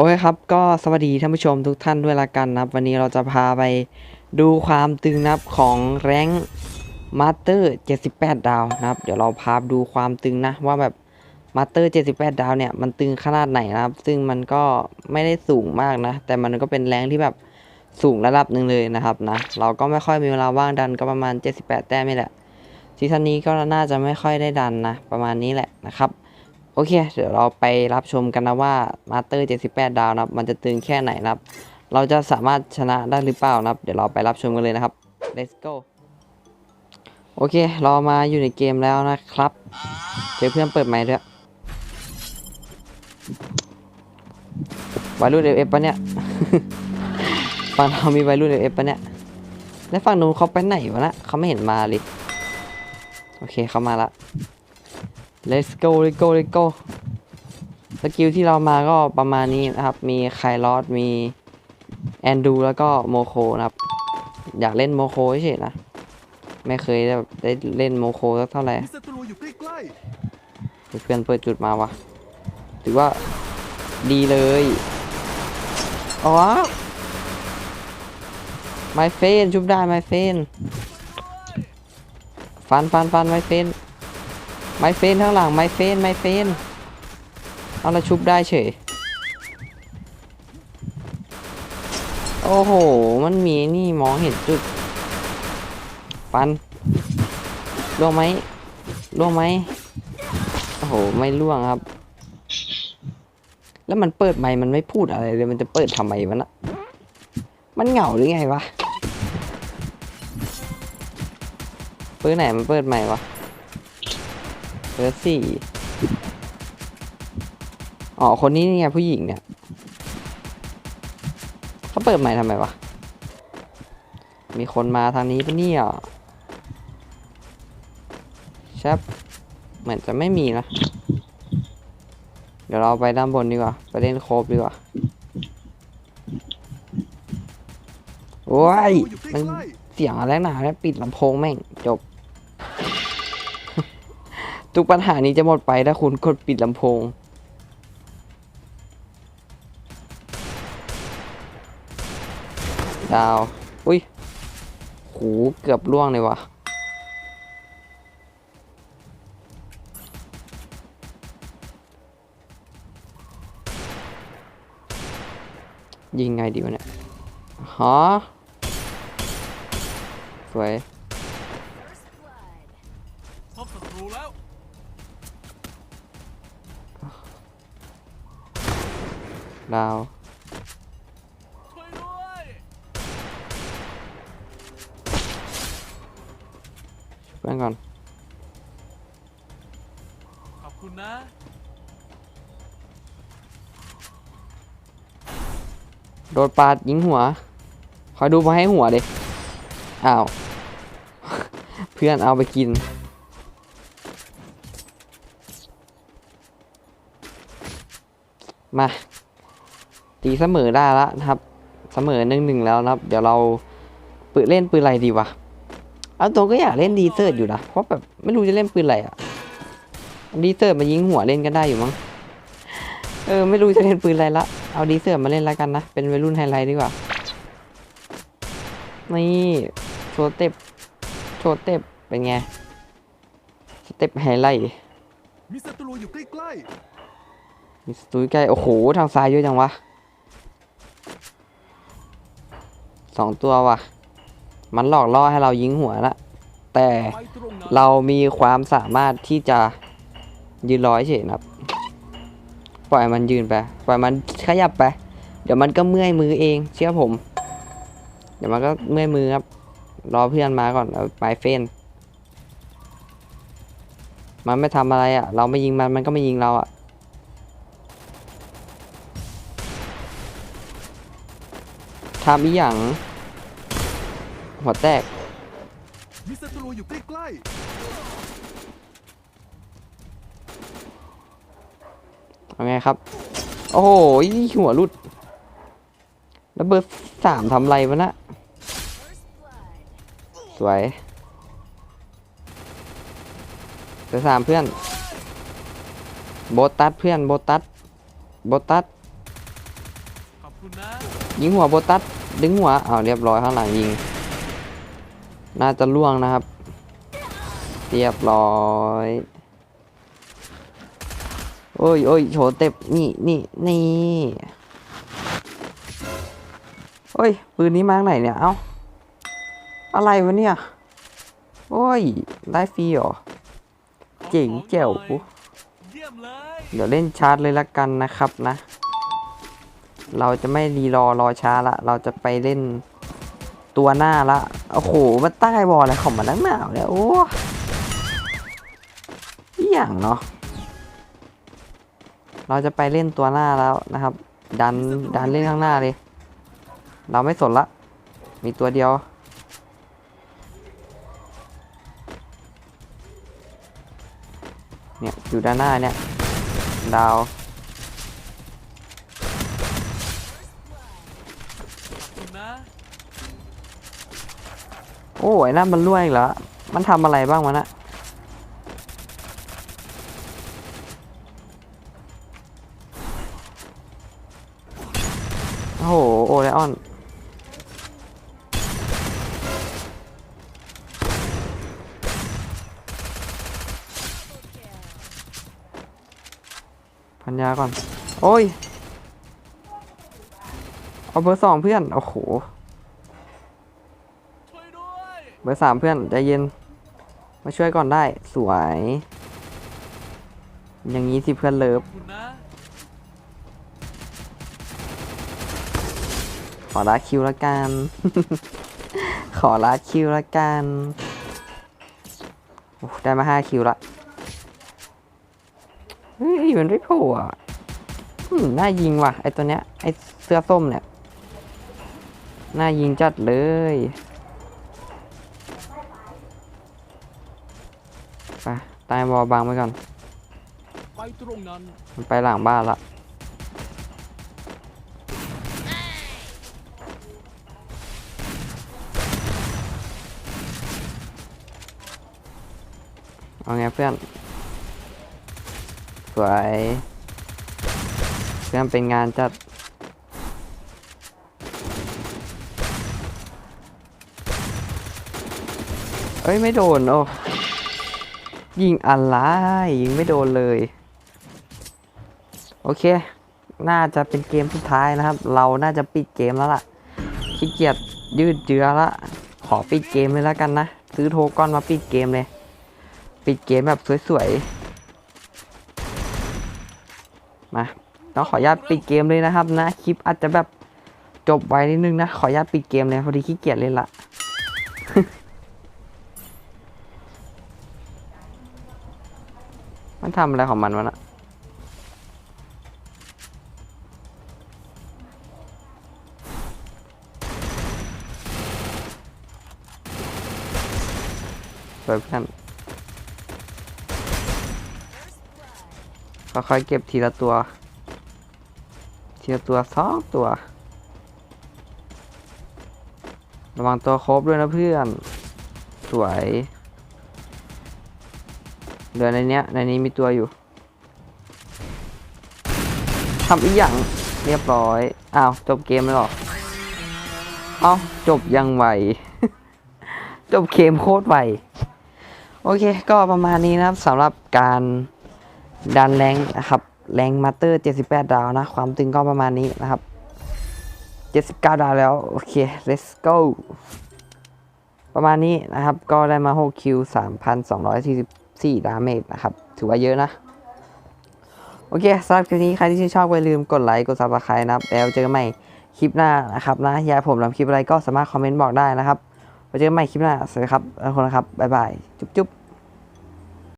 โอเคครับ ก็สวัสดีท่านผู้ชมทุกท่านด้วยละกันนะครับ วันนี้เราจะพาไปดูความตึงนับของแรงมาสเตอร์78 ดาวนะครับ เดี๋ยวเราพาดูความตึงนะ ว่าแบบมาสเตอร์78 ดาวเนี่ยมันตึงขนาดไหนนะครับ ซึ่งมันก็ไม่ได้สูงมากนะ แต่มันก็เป็นแรงที่แบบสูงระดับหนึ่งเลยนะครับนะ เราก็ไม่ค่อยมีเวลาว่างดันก็ประมาณ 78 แต้มนี่แหละซีซั่นนี้ก็น่าจะไม่ค่อยได้ดันนะ ประมาณนี้แหละนะครับ โอเค เดี๋ยวเราไปรับชมกันนะว่ามาสเตอร์ 78 ดาวนะครับ มันจะตึงแค่ไหนนะครับ เราจะสามารถชนะได้หรือเปล่านะครับ เดี๋ยวเราไปรับชมกันเลยนะครับ let's go โอเค เรามาอยู่ในเกมแล้วนะครับ เจอเพื่อนเปิดไมค์ด้วยวัยรุ่นเอฟปะเนี่ยฝั่งเรามีวัยรุ่นเอฟปะเนี่ย แล้วฝั่งนู้นเขาไปไหนวะนะเขาไม่เห็นมาเลย โอเค เขามาละ let's go let's go let's go สกิลที่เรามาก็ประมาณนี้นะครับ มีไคลอสมีแอนดูแล้วก็โมโคนะครับ อยากเล่นโมโคเฉยนะ ไม่เคยได้เล่นโมโคสักเท่าไหร่มีศัตรูอยู่ใกล้เพื่อนเปิดจุดมาวะถือว่าดีเลยอ๋อไมเฟนชุบได้ไมเฟนฟันฟันฟันไมเฟน ไมเฟนข้างหลังไมเฟนไมเฟนเอาละชุบได้เฉย โอ้โห มันมีนี่มองเห็นจุดฟันล่วงไหมล่วงไหมโอ้โห ไม่ล่วงครับ แล้วมันเปิดไมค์มันไม่พูดอะไรเลย มันจะเปิดทำไมวะนะมันเหงาหรือไงวะเปิดไหนมันเปิดไมค์วะ เปิดสี่อ๋อ คนนี้นี่ไงผู้หญิงเนี่ยเขาเปิดไมค์ทำไมวะ มีคนมาทางนี้ปะเนี่ยแชปเหมือนจะไม่มีนะ เดี๋ยวเราไปด้านบนดีกว่า ไปเล่นโคบดีกว่า โอ้ย มันเสียงอะไรหนาแล้วปิดลำโพงแม่ง จบ ทุกปัญหานี้จะหมดไปถ้าคุณกดปิดลำโพง ดาว อุ้ยโหเกือบล่วงเลยวะยิงไงดีวะเนี่ยฮะสวย ดาวช่วยด้วยเพื่อนก่อน ขอบคุณนะ โดนปาดยิงหัว คอยดูมาให้หัวเด็อ้าว เพื่อนเอาไปกินมา ตีเสมอได้แล้วนะครับ เสมอหนึ่งหนึ่งแล้วนะครับ เดี๋ยวเราปืนเล่นปืนอะไรดีวะเอาตัวก็อยากเล่นดีเซอร์อยู่นะเพราะแบบไม่รู้จะเล่นปืนอะไรอะดีเซอร์มายิงหัวเล่นก็ได้อยู่มั้งเออไม่รู้จะเล่นปืนอะไรละเอาดีเซอร์มาเล่นแล้วกันนะเป็นวัยรุ่นไฮไลท์ดีกว่านี่โชว์เต็ปโชว์เต็ปเป็นไงสเต็ปไฮไลท์มีศัตรูอยู่ใกล้มีสตูดิโอใกล้โอ้โหทางซ้ายเยอะจังวะ สองตัวว่ะ มันหลอกล่อให้เรายิงหัวละแต่เรามีความสามารถที่จะยืนร้อยเฉยนะครับ ปล่อยมันยืนไป ปล่อยมันขยับไป เดี๋ยวมันก็เมื่อยมือเอง เชื่อผม เดี๋ยวมันก็เมื่อยมือครับ รอเพื่อนมาก่อนเอาไปเฟนมันไม่ทำอะไรอะ่ะ เราไม่ยิงมัน มันก็ไม่ยิงเราอะ่ะ ทำอีหยัง หัวแตกมีศัตรูอยู่ใกล้เอาไงครับ โอ้โหหัวรุดแล้วเบอร์สามทำไรวะนะสวยเบอร์สามเพื่อน โบตัสเพื่อนโบตัสโบตัสคุณนะยิงหัวโบตัสดึงหัวอ้าวเรียบร้อยข้างหลังยิง น่าจะล่วงนะครับ เรียบร้อยโอ้ยโอ้ยโฉเต็บนี่นี่นี่โอ้ยปืนนี้มาจากไหนเนี่ย เอ้า อะไรวะเนี่ย โอ้ย ได้ฟรีเหรอขอเจ๋งของแจ๋วเยี่ยมเลยเดี๋ยวเล่นชาร์จเลยละกันนะครับนะ เราจะไม่รีรอรอช้าละ เราจะไปเล่น ตัวหน้าละ โอ้โหมาใต้บอลอะไรของมันนักหนาวเนี่ย โอ้อย่างเนาะ เราจะไปเล่นตัวหน้าแล้วนะครับ ดัน ดันเล่นข้างหน้าเลย เราไม่สนละ มีตัวเดียว เนี่ย อยู่ด้านหน้าเนี่ย ดาว ขอบคุณนะ โอ้ยนั่นมันรั่วอีกแล้วมันทำอะไรบ้างวะนะโอ้โห โอไลออน พันยาก่อน โอ้ย เอาเบอร์สองเพื่อน โอ้โข้ เบอร์สามเพื่อนใจเย็น มาช่วยก่อนได้สวย อย่างนี้สิเพื่อนเลิฟขอลาคิวละกัน ขอลาคิวละกันโอ้ได้มาห้าคิวละเฮ้ยมันไม่โผล่อะน่ายิงว่ะไอตัวเนี้ยไอเสื้อส้มเนี่ย น่ายิงจัดเลย ไปตายบอลบังไว้ก่อน ไปตรงนั้นมันไปหลังบ้านละ เอาไงเพื่อน สวย เพื่อนเป็นงานจัด เอ้ย ไม่โดน โอ้ ยิงอะไรยิงไม่โดนเลย โอเค น่าจะเป็นเกมสุดท้ายนะครับ เราน่าจะปิดเกมแล้วล่ะขี้เกียจยืดเยื้อละขอปิดเกมเลยแล้วกันนะ ซื้อโทก้อนมาปิดเกมเลย ปิดเกมแบบสวยๆ มาต้องขออนุญาตปิดเกมเลยนะครับนะ คลิปอาจจะแบบจบไวนิดนึงนะ ขออนุญาตปิดเกมเลยพอดีขี้เกียจเล่นละ มันทำอะไรของมันวะนะสวยเพื่อนค่อยๆเก็บทีละตัว ทีละตัวสองตัว ระวังตัวครบด้วยนะเพื่อน สวย เหลือในเนี้ย ในนี้มีตัวอยู่ทำอีกอย่างเรียบร้อย อ้าว จบเกมแล้วเหรอ เอ้า จบยังไหว จบเกมโคตรไหว โอเค ก็ประมาณนี้นะครับสำหรับการดันแรงนะครับแรงมาเตอร์78 ดาวนะ ความตึงก็ประมาณนี้นะครับ 79 ดาวแล้ว โอเค let's go ประมาณนี้นะครับ ก็ได้มา 6 คิว 4ดาเมจนะครับ ถือว่าเยอะนะ โอเคสำหรับคลิปนี้ใครที่ชื่นชอบอย่าลืมกดไลค์ กดซับสไครต์นะครับ แล้วเจอกันใหม่คลิปหน้านะครับนะอยากผมทำคลิปอะไรก็สามารถคอมเมนต์บอกได้นะครับไว้เจอกันใหม่คลิปหน้า สวัสดีครับทุกคนนะครับ บ๊ายบาย จุ๊บ